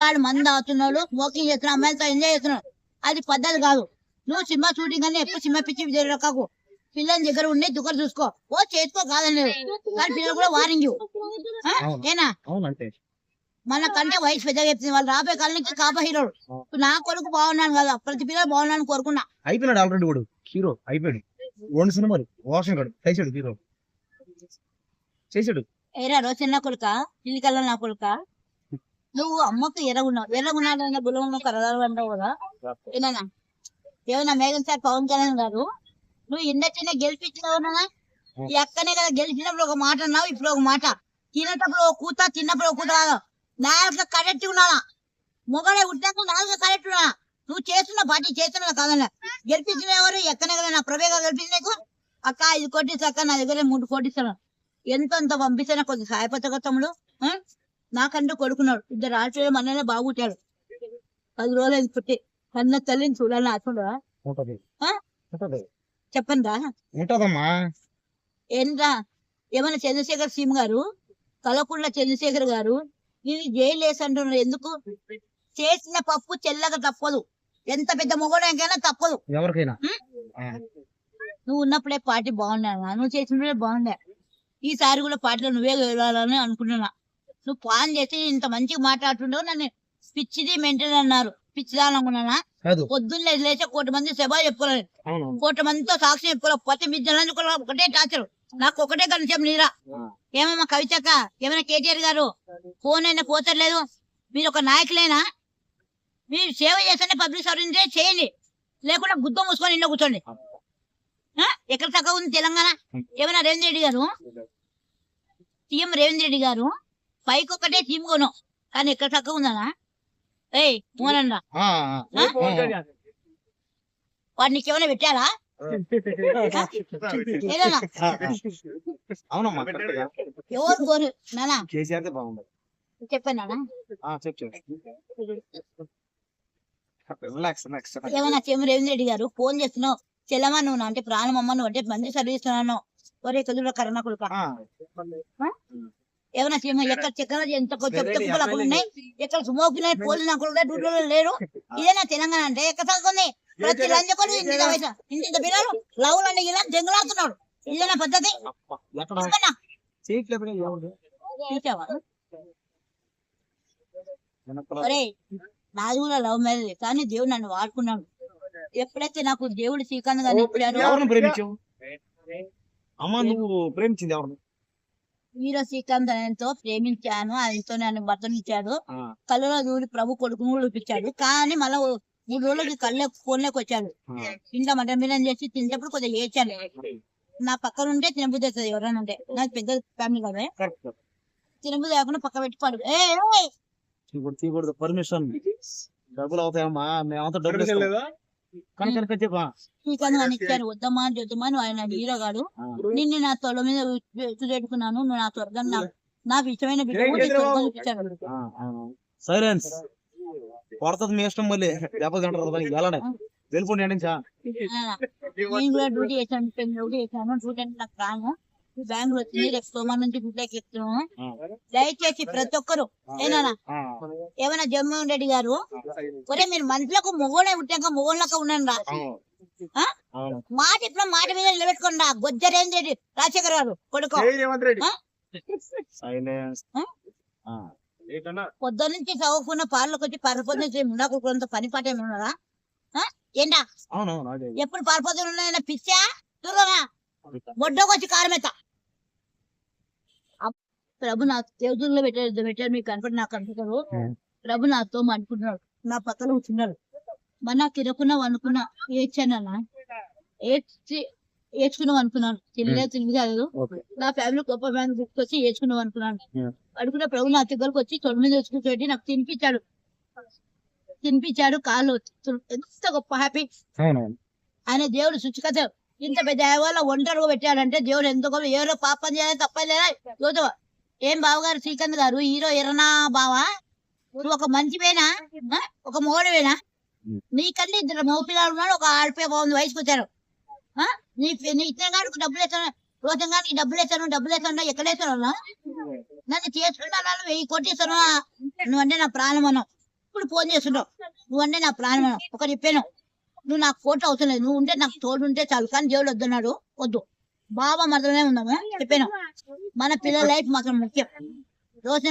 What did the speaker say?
వాడు మంది తాగుతున్నాడు స్మోకింగ్ చేస్తున్నాడు అమ్మాయిలతో ఎంజాయ్ చేస్తున్నాడు అది పద్ధతి కాదు. నువ్వు సినిమా షూటింగ్ అని ఎప్పుడు సినిమా పిచ్చి జరగకు పిల్లల దగ్గర ఉండే దుఃఖం చూసుకో. ఓ చేసుకో కాదని కానీ పిల్లలు కూడా. ఆ? ఏనా? మన కంటే వయసు పెద్దగా చెప్తుంది వాళ్ళు. రాబోయే కాలానికి కాపా హీరోడు నా కొడుకు బాగున్నాను కదా. ప్రతి పిల్లలు బాగున్నాను కోరుకున్నా. అయిపోయినాడు ఆల్రెడీ వాడు. హీరో అయిపోయాడు. రెండు సినిమాలు వాషింగ్ కాడు చేసాడు హీరో. చేసాడు ఏరా రోజు నా కొడుక? పిల్లికల్లా నా కొడుక? నువ్వు అమ్మకు ఎర్రగున్నావు ఎర్రగున్నాడన్న గులంలో కరదాలు అంటావు కదా? ఏనా ఏమన్నా? మేఘం సార్ పవన్ కళ్యాణ్ గారు? నువ్వు ఇండస్ట్రీనే గెలిపించినావు ఈ అక్కనే కదా గెలిచినప్పుడు ఒక మాట అన్నావు ఇప్పుడు ఒక మాట. తినేటప్పుడు ఒక కూత తిన్నప్పుడు ఒక కూత నాలుగు కరెక్ట్ ఉన్నానా మొగడే ఉట్టాక నాలుగు కరెక్ట్ ఉన్నా నువ్వు చేస్తున్న పార్టీ చేస్తున్నా కాదన్నా? గెలిపించిన ఎవరు? ఎక్కనే కదా నా ప్రభేగా గెలిపించిన అక్క ఐదు కోటి అక్క నా దగ్గర మూడు కోటిస్తాను ఎంత అంత పంపిస్తేనే కొద్ది సాయపడతా తమ్ముడు? నాకంటూ కొడుకున్నాడు. ఇద్దరు ఆడపిల్లలు మననే బాగుంటాడు పది రోజులు పుట్టి. కన్న తల్లిని చూడాలని ఆశ ఉంటది. ఆ? ఉంటది. చెప్పండి రా. ఉంటదమ్మా. ఏంట్రా? ఏమైనా చంద్రశేఖర్ సీమ్ గారు? కలకుండ చంద్రశేఖర్ గారు? ఇది జైలు వేసి అంటున్నారు. ఎందుకు? చేసిన పప్పు చెల్లక తప్పదు. ఎంత పెద్ద మొగడానికైనా తప్పదు. ఎవరికైనా. నువ్వు ఉన్నప్పుడే పార్టీ బాగున్నా నువ్వు చేసినప్పుడే బాగుండే. ఈసారి కూడా పార్టీలో నువ్వే వెళ్ళాలని అనుకుంటున్నా. నువ్వు ప్లాన్ చేసి ఇంత మంచిగా మాట్లాడుతుండవు నన్ను పిచ్చిది మెంటల్ అన్నారు. పిచ్చిదాని అనుకున్నానా కాదు. పొద్దున్నే లేచి కోటి మంది సభ చెప్పుకోలేదు అవును. కోటి మందితో సాక్షి చెప్పుకోలేదు ప్రతి జనాన్ని కూడా ఒకటే టార్చర్ నాకు ఒకటే కనిసం నీరా. ఏమమ్మా కవితక్క ఏమైనా కేటీఆర్ గారు? ఫోన్ అయినా పోతలేదు. మీరు ఒక నాయకులేనా మీరు సేవ చేస్తేనే పబ్లిక్ సర్వీస్ చేయండి. లేకుండా గుద్ద మూసుకొని ఇంట్లో కూర్చోండి? ఎక్కడ తక్కువ ఉంది తెలంగాణ? ఏమైనా రేవంత్ రెడ్డి గారు? సీఎం రేవంత్ రెడ్డి గారు? పైకి ఒకటే టీం కొను. కానీ ఎక్కడ తక్కువ ఉందనా ఏయ్ మోనన్నా. వాడు నీకేమైనా పెట్టారా. అవునమ్మా కరెక్ట్గా. ఎవరు కోరు నానా? కేసీఆర్ దే బాగుండదు. చెప్పాను నానా. ఆ, చెప్పు చెప్పు. రిలాక్స్ రిలాక్స్ ఏమన్నా సీఎం రేవంత్ రెడ్డి గారు ఫోన్ చేస్తున్నావు. చెల్లమ్మ నువ్వు అంటే ప్రాణం అమ్మ నువ్వు అంటే మంచి సర్వీస్ ఇస్తున్నాను ఒరే కుదురు కరోనా కొడుక. ఏమన్నా సీఎం ఎక్కడ చక్కెర ఎంత అక్కడ ఉన్నాయి ఎక్కడ స్మోక్ ఉన్నాయి పోలీసు అక్కడ ఉన్నాయి డ్యూటీలో లేరు. ఇదేనా తెలంగాణ అంటే? ఎక్కడ తగ్గుంది ప్రతి లంచకొడు ఇంత వయసు ఇంత పిల్లలు లవ్ అని ఇలా జంగులాడుతున్నాడు ఇదేనా పద్ధతి? ఎవరు? నాది కూడా లవ్ మ్యారేజ్ కానీ దేవుడు నన్ను వాడుకున్నాడు. ఎప్పుడైతే నాకు దేవుడు శ్రీకాంత్ గారిని ఎవరిని ప్రేమించావు? అమ్మ నువ్వు ప్రేమించింది ఎవరిని? హీరో శ్రీకాంత్ ఆయనతో ప్రేమించాను ఆయనతో నన్ను బతనిచ్చాడు ఆ, కళ్ళలో దూరి ప్రభు కొడుకును కూడా చూపించాడు కానీ మళ్ళీ మూడు రోజులకి కళ్ళ ఫోన్లోకి వచ్చాడు. ఇంట్లో మటన్ బిర్యానీ చేసి తినేటప్పుడు కొద్దిగా ఏడ్చాను. నా పక్కన ఉంటే తినబుద్ధి అవుతుంది. ఎవరైనా ఉంటే. నాకు పెద్ద ఫ్యామిలీ కదా. కరెక్ట్ తినబుద్ధి లేకుండా పక్క పెట్టి పడు ఏ ఏయ్! తీయకూడదు తీయకూడదు. పర్మిషన్. డబ్బులు అవుతాయమ్మా. మేమంతా డబ్బులు ఇస్తాం. కనుక కనుక చెప్పా ఇచ్చారు వద్దమ్మా అని నువ్వు ఆయన హీరో గాడు నిన్ను నా తొల మీద పెట్టుకున్నాను నువ్వు నా స్వర్గం నా నాకు ఇష్టమైన సైలెన్స్. కొడతది మీ ఇష్టం మళ్ళీ. వెళ్ళిపోండి ఎండించా ఆ, నేను కూడా డ్యూటీ చేశాను డ్యూటీ చేశాను డ్యూటీ అంటే నాకు రాను బెంగళూరు వచ్చింది రేపు సోమవారం నుంచి డ్యూటీకి ఎక్కుతున్నాము దయచేసి ప్రతి ఒక్కరు ఏనా ఏమైనా జగన్మోహన్ రెడ్డి గారు? ఒరే మీరు మనుషులకు మొగోడే పుట్టాక మొగోళ్ళక ఉన్నాను రా? మాట ఇప్పుడు మాట మీద నిలబెట్టుకోండి రా. గొజ్జరేంద్ర రెడ్డి రాజశేఖర్ గారు కొడుకు? పొద్దున్న నుంచి చదువుకున్న పార్లకు వచ్చి పారిపోతున్న నుంచి ఉండకూడదు పని పాట ఏమి ఉన్నదా? ఆ? ఏంటా? ఎప్పుడు పారిపోతున్న ఉన్నాయన్న పిచ్చా చూడరా బొడ్డకు వచ్చి కారమేత ప్రభు నా చేతుల్లో పెట్టారు పెట్టారు మీకు కనపడి నాకు Hmm. ప్రభు నాతో అనుకుంటున్నాడు నా పక్కన కూర్చున్నాడు. మరి నాకు తిరగకున్నావు అనుకున్నా ఏడ్చానన్నా? ఏడ్చి ఏడ్చుకున్నావు అనుకున్నాను. కాదు. ఓకే. నా ఫ్యామిలీ గొప్ప ఫ్యామిలీ గుర్తుకొచ్చి ఏడ్చుకున్నావు అనుకున్నాను. అడుగున ప్రభు నా దగ్గరకు వచ్చి తొడ మీద వచ్చి నాకు తినిపించాడు. తినిపించాడు కాళ్ళు ఎంత గొప్ప హ్యాపీ. ఆయన దేవుడు శుచికత ఇంత పెద్ద వాళ్ళ ఒంటరిగా పెట్టాడంటే దేవుడు గొప్ప ఎవరో పాపం చేయాలి తప్పలేదా చూద్దాం ఏం బావగారు శ్రీకాంత్ గారు? హీరో ఎర్రనా బావా? నువ్వు ఒక మంచివేనా ఒక మోడవేనా నీకన్నా ఇద్దరు మగపిల్లలు ఉన్నాడు ఒక ఆడిపోయి బాగుంది వయసుకు వచ్చారు నీ నీ ఇతర గారు డబ్బులు వేస్తాను రోషన్ నీ డబ్బులు వేస్తాను డబ్బులు వేస్తాను ఎక్కడ వేస్తాను నన్ను చేస్తున్నాను వెయ్యి కొట్టేస్తాను నువ్వంటే నా ప్రాణం అన్నావు ఇప్పుడు ఫోన్ చేస్తున్నావు. నువ్వంటే నా ప్రాణం అన్నావు ఒక చెప్పాను. నువ్వు నాకు కోట అవసరం లేదు. నువ్వు ఉంటే నాకు తోడు ఉంటే చాలు కానీ దేవుడు వద్దన్నాడు. వద్దు. బాబా మరదలనే ఉన్నాము? చెప్పాను. మన పిల్లల లైఫ్ మాత్రం ముఖ్యం. రోజు